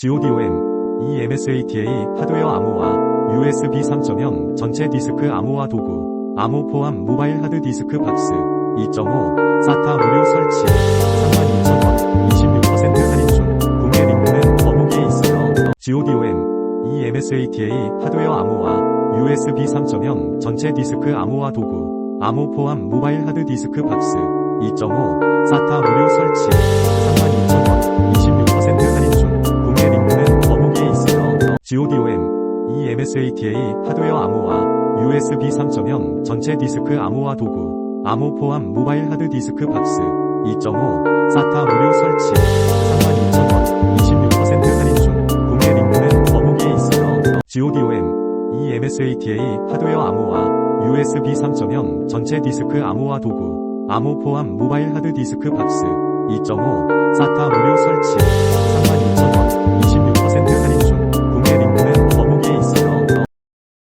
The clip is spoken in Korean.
GODOM, eMSATA 하드웨어 암호화, USB 3.0 전체 디스크 암호화 도구, 암호 포함 모바일 하드 디스크 박스, 2.5, 사타 무료 설치, 32,000원, 26% 할인 중, 구매 링크는 더보기에 있어요. GODOM, eMSATA 하드웨어 암호화, USB 3.0 전체 디스크 암호화 도구, 암호 포함 모바일 하드 디스크 박스, 2.5, 사타 무료 GODOM, eMSATA 하드웨어 암호화, USB 3.0 전체 디스크 암호화 도구, 암호 포함 모바일 하드 디스크 박스, 2.5, 사타 무료 설치, 32,000원, 26% 할인 중, 구매 링크는 더보기에 있어요. GODOM, eMSATA 하드웨어 암호화, USB 3.0 전체 디스크 암호화 도구, 암호 포함 모바일 하드 디스크 박스, 2.5, 사타 무료 설치,